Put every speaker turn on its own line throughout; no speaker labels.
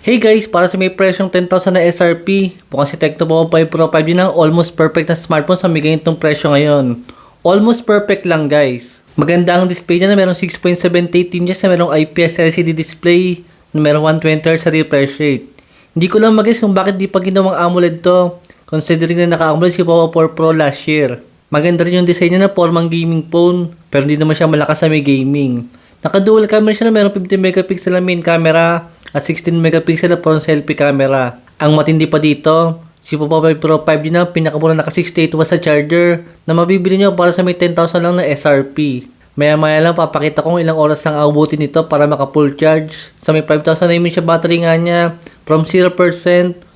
Hey guys, para sa may presyong 10,000 na SRP, mukhang si Tecno Poco 5 Pro 5 yun ang almost perfect na smartphone sa may ganitong presyo ngayon. Almost perfect lang guys. Maganda ang display niya na merong 6.78 inches na merong IPS LCD display na merong 120Hz sa refresh rate. Hindi ko lang mag kung bakit di pa ginawang AMOLED to, considering na naka-AMOLED si Poco 4 Pro last year. Maganda rin yung design niya na formang gaming phone, pero hindi naman siya malakas sa may gaming. Naka-dual camera siya na merong 50 megapixel na main camera at 16 megapixel na front selfie camera. Ang matindi pa dito, si Poco 5 Pro 5 din ang pinakamura naka 68 watts sa charger na mabibili nyo para sa may 10,000 lang na SRP. Maya maya lang papakita kong ilang oras lang abutin nito para maka full charge. Sa may 5,000 mAh siya battery nga niya from 0%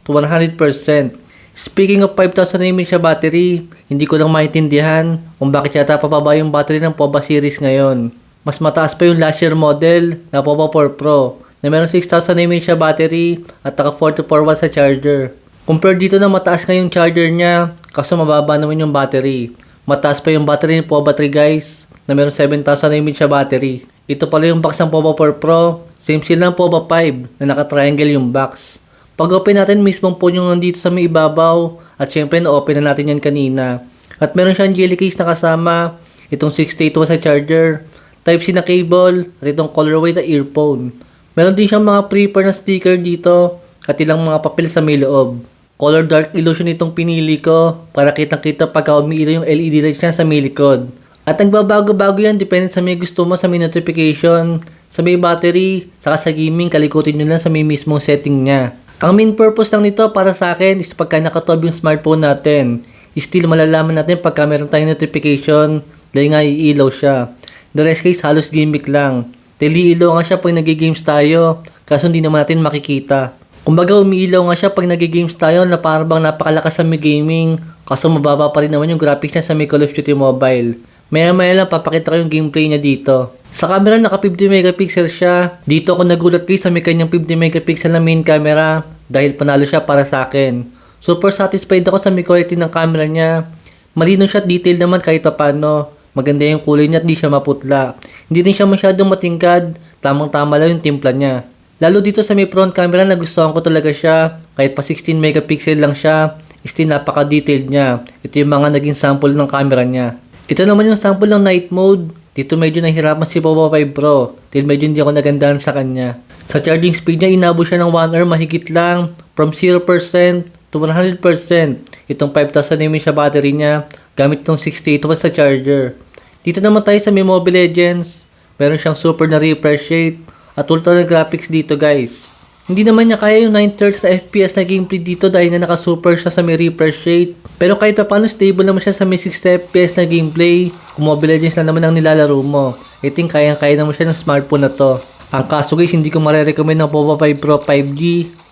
to 100%. Speaking of 5,000 mAh siya battery, hindi ko lang maintindihan kung bakit yata papaba yung battery ng POBA series ngayon. Mas mataas pa yung last year model na POBA 4 Pro na meron 6,000 mAh siya battery at naka 4 to 4 watts sa charger. Compare dito na mataas nga yung charger niya kaso mababa naman yung battery. Mataas pa yung battery ng POBA 3 guys na meron 7,000 mAh siya battery. Ito pala yung box ng POBA 4 Pro. Same seal ng POBA 5 na naka-triangle yung box. Pag open natin mismong po yung nandito sa may ibabaw at syempre na-open na natin yan kanina. At meron siyang jelly case na kasama, itong 68 watts sa charger, Type-C na cable, at itong colorway na earphone. Meron din siyang mga prepare na sticker dito at ilang mga papel sa may loob. Color dark illusion itong pinili ko para kitang-kita pagka umiilaw yung LED lights niya sa may likod. At ang babago-bago yan depende sa may gusto mo sa may notification, sa may battery, saka sa gaming kalikutin nyo lang sa may mismong setting niya. Ang main purpose lang nito para sa akin is pagka nakatob yung smartphone natin. Still malalaman natin pagka meron tayong notification dahil nga iilaw siya. The rest case halos gimmick lang. Dahil iilaw nga siya pag nagigames tayo, kaso hindi naman natin makikita. Kumbaga umiilaw nga siya pag nagigames tayo na parang bang napakalakas sa may gaming, kaso mababa pa rin naman yung graphics niya sa may Call of Duty Mobile. Maya maya lang papakita ko yung gameplay niya dito. Sa camera naka 50 megapixel siya. Dito ako nagulat guys sa may kanyang 50 megapixel na main camera dahil panalo siya para sa akin. Super satisfied ako sa may quality ng camera niya. Malinaw siya detail naman kahit papano. Maganda yung kulay niya at di siya maputla. Hindi din siya masyadong matingkad. Tamang-tama lang yung timpla niya. Lalo dito sa may front camera nagustuhan ko talaga siya. Kahit pa 16 megapixel lang siya, still napaka-detailed niya. Ito yung mga naging sample ng camera niya. Ito naman yung sample ng night mode. Dito medyo nahirapan si Poco 5 Pro. Dahil medyo hindi ako nagandahan sa kanya. Sa charging speed niya, inabo siya ng 1 hour mahigit lang. From 0% to 100%. Itong 5,000 mAh siya battery niya. Gamit itong 68 watts sa charger. Dito naman tayo sa may Mobile Legends. Meron siyang super na refresh rate at ultra na graphics dito guys. Hindi naman niya kaya yung 9 thirds na FPS na gameplay dito dahil na naka-super siya sa may refresh rate. Pero kahit pa paano stable naman siya sa may 60 FPS na gameplay. Kung Mobile Legends lang naman ang nilalaro mo. I think kayang-kaya naman siya ng smartphone na to. Ang kaso guys, hindi ko marirecommend ng Poco 5 Pro 5G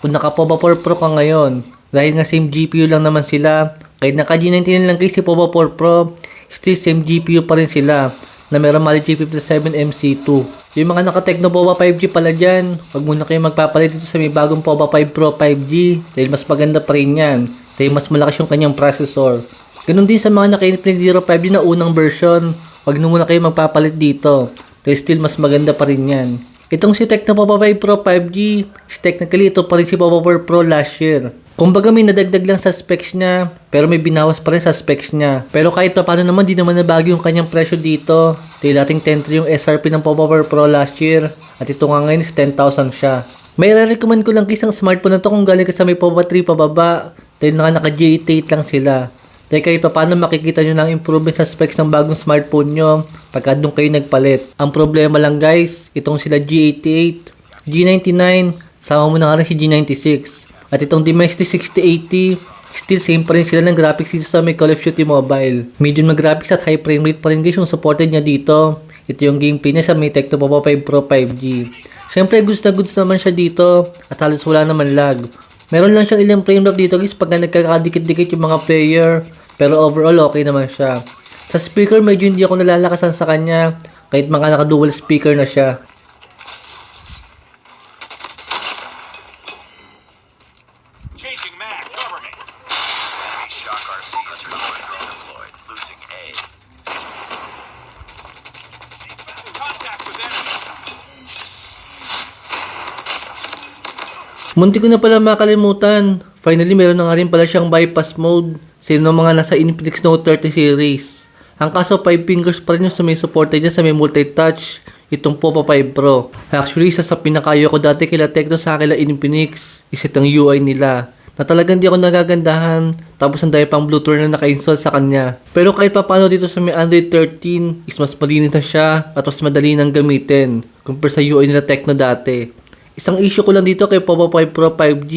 kung naka Poco 4 Pro ka ngayon. Dahil nga same GPU lang naman sila. Kahit naka G99 lang guys si Poco 4 Pro, still same GPU pa rin sila na meron Mali G57 MC2. Yung mga naka-Tecno Poco 5G pala dyan, wag muna kayo magpapalit dito sa may bagong Poco 5 Pro 5G dahil mas maganda pa rin yan. Dahil mas malakas yung kanyang processor. Ganun din sa mga naka-Infinix 05G na unang version, wag na muna kayo magpapalit dito. Dahil still mas maganda pa rin yan. Itong si Tecno Poco 5 Pro 5G, is technically ito pa rin si Poco 4 Pro last year. Kumbaga may nadagdag lang sa specs niya, pero may binawas pa rin sa specs niya. Pero kahit pa paano naman, di naman nabago yung kanyang presyo dito. Dahil dating 10 yung SRP ng Poco 4 Pro last year, at ito nga ngayon is 10,000 siya. May re-recommend ko lang isang smartphone na to kung galing ka sa may Poco 3 pababa, dahil naka naka G88 lang sila. Kahit pa paano makikita nyo ng improvement sa specs ng bagong smartphone nyo pagka doon kayo nagpalit. Ang problema lang guys, itong sila G88, G99, sama mo na nga rin si G96. At itong Dimensity 6080, still same pa rin sila ng graphics dito sa may Call of Duty Mobile. Medium na graphics at high frame rate pa rin guys yung supported niya dito. Ito yung gameplay niya sa may Tecno Poco 5 Pro 5G. Siyempre goods na goods naman siya dito at halos wala naman lag. Meron lang siyang ilang frame drop dito guys pagka nagkakadikit-dikit yung mga player. Pero overall okay naman siya. Sa speaker medyo hindi ako nalalakasan sa kanya kahit mga naka-dual speaker na siya. Munti ko na pala makalimutan. Finally, meron na nga rin pala siyang bypass mode. Sino mga nasa Infinix Note 30 series. Ang kaso 5 fingers pa rin yung sumisuporta niya sa may multi-touch. Itong Poco 5 Pro. Actually, isa sa pinakayo ko dati kila Tecno sa kila Infinix. Is itong UI nila. Na talagang di ako nagagandahan. Tapos ang dahil pang Bluetooth na naka-install sa kanya. Pero kahit papano dito sa may Android 13, is mas malinis na siya at mas madali nang gamitin. Compare sa UI nila Tecno dati. Isang issue ko lang dito kay Poco 5 Pro 5G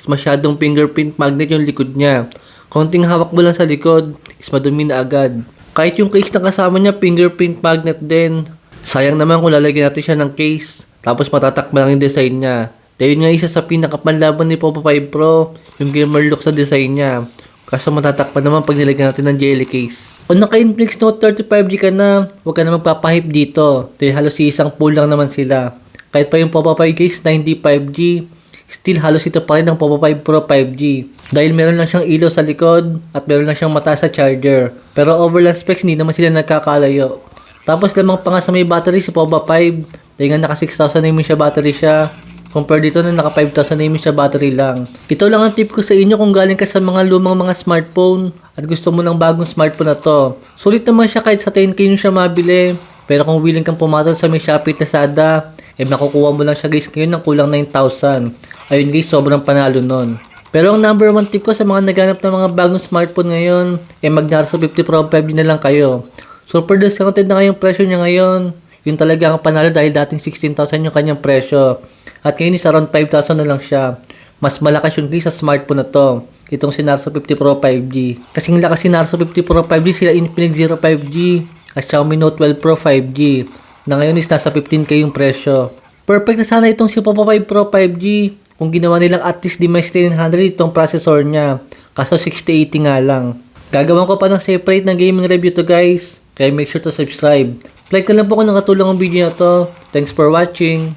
is masyadong fingerprint magnet yung likod niya. Konting hawak mo lang sa likod is madumi na agad. Kahit yung case na kasama niya fingerprint magnet din. Sayang naman kung lalagyan natin siya ng case tapos matatakma lang yung design niya. Dahil nga isa sa pinakapanlaban ni Poco 5 Pro yung gamer look sa design niya. Kaso matatakpan naman pag nilagyan natin ng jelly case. Kung naka-Infinix Note 35G ka na, huwag ka na magpapahype dito. Dahil halos isang pool lang naman sila. Kahit pa yung Poco 5 case na hindi 5G, still halos ito pa rin ang Poco 5 Pro 5G. Dahil meron lang siyang ilaw sa likod at meron lang siyang mata sa charger. Pero overall specs hindi naman sila nagkakalayo. Tapos lamang pa nga sa may battery si Poco 5. Dahil nga naka 6,000 mAh battery siya. Compare dito na naka 5,000 mAh siya battery lang. Ito lang ang tip ko sa inyo kung galing ka sa mga lumang mga smartphone at gusto mo ng bagong smartphone na to. Sulit naman siya kahit sa 10k nyo siya mabili. Pero kung willing kang pumatol sa may Shopee Lazada, eh makukuha mo lang siya guys ngayon ng kulang 9,000. Ayun guys, sobrang panalo nun. Pero ang number one tip ko sa mga naghanap ng mga bagong smartphone ngayon, eh mag Narzo 50 Pro 5G na lang kayo. Super discounted na kayong presyo niya ngayon. Yun talaga ang panalo dahil dating 16,000 yung kanyang presyo. At ngayon is around 5,000 na lang siya. Mas malakas yung case sa smartphone na to. Itong si Narzo 50 Pro 5G. Kasing lakas si Narzo 50 Pro 5G sila Infinix Zero 5G at Xiaomi Note 12 Pro 5G na ngayon is nasa 15k yung presyo. Perfect na sana itong si Poco 5 Pro 5G kung ginawa nilang at least Dimensity 900 itong processor niya. Kaso 6080 nga lang. Gagawan ko pa ng separate na gaming review to guys. Kaya make sure to subscribe. Like na lang po kung nakatulong ang video na to. Thanks for watching.